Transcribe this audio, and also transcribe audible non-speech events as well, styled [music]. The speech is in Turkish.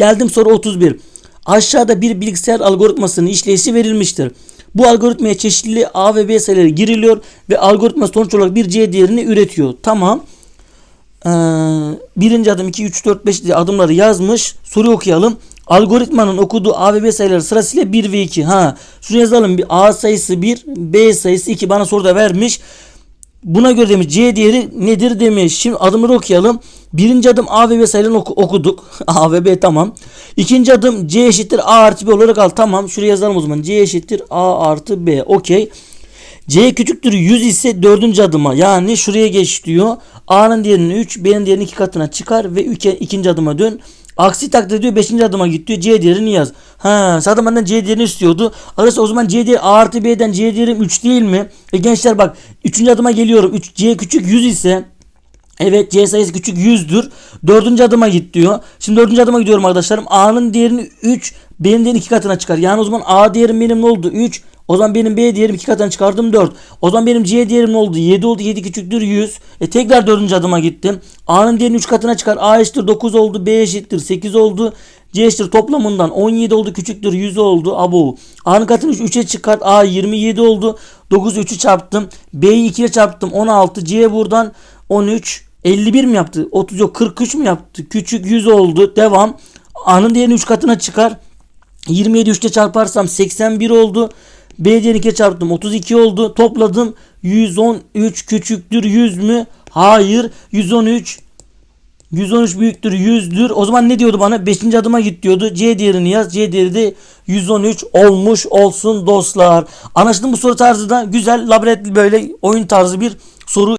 Geldim soru 31. Aşağıda bir bilgisayar algoritmasının işleyişi verilmiştir. Bu algoritmaya çeşitli A ve B sayıları giriliyor ve algoritma sonuç olarak bir C değerini üretiyor. Tamam. Ee, birinci adım 2, 3, 4, 5 diye adımları yazmış. Soruyu okuyalım. Algoritmanın okuduğu A ve B sayıları sırasıyla 1 ve 2. Ha, şunu yazalım. Bir A sayısı 1, B sayısı 2 bana soruda vermiş. Buna göre demiş C değeri nedir demiş. Şimdi adımları okuyalım. Birinci adım A ve B sayılarını oku- okuduk. [laughs] A ve B tamam. İkinci adım C eşittir A artı B olarak al. Tamam. Şuraya yazalım o zaman. C eşittir A artı B. Okey. C küçüktür 100 ise dördüncü adıma yani şuraya geç diyor. A'nın değerini 3, B'nin değerini 2 katına çıkar ve ülke ikinci adıma dön. Aksi takdirde diyor 5. adıma git diyor. C değerini yaz. Ha, zaten benden C değerini istiyordu. Arkadaşlar o zaman C değeri A artı B'den C değerim 3 değil mi? E gençler bak 3. adıma geliyorum. 3 C küçük 100 ise Evet C sayısı küçük 100'dür. Dördüncü adıma git diyor. Şimdi dördüncü adıma gidiyorum arkadaşlarım. A'nın değerini 3, B'nin değerini 2 katına çıkar. Yani o zaman A değerim benim ne oldu? 3. O zaman benim B değerim 2 katına çıkardım 4. O zaman benim C değerim ne oldu? 7 oldu. 7 küçüktür 100. E tekrar dördüncü adıma gittim. A'nın değerini 3 katına çıkar. A eşittir 9 oldu. B eşittir 8 oldu. C eşittir toplamından 17 oldu küçüktür 100 oldu. Abo. A'nın katını 3'e çıkart. A 27 oldu. 9 3'ü çarptım. B'yi 2'ye çarptım. 16. C buradan 13. 51 mi yaptı? 30 yok 43 mü yaptı? Küçük 100 oldu. Devam. A'nın değerini 3 katına çıkar. 27 3'te çarparsam 81 oldu. B değerini 2'ye çarptım 32 oldu. Topladım 113 küçüktür 100 mü? Hayır. 113 113 büyüktür 100'dür. O zaman ne diyordu bana? 5. adıma git diyordu. C değerini yaz. C değeri de 113 olmuş olsun dostlar. Anlaşıldı bu soru tarzı da güzel labirentli böyle oyun tarzı bir soru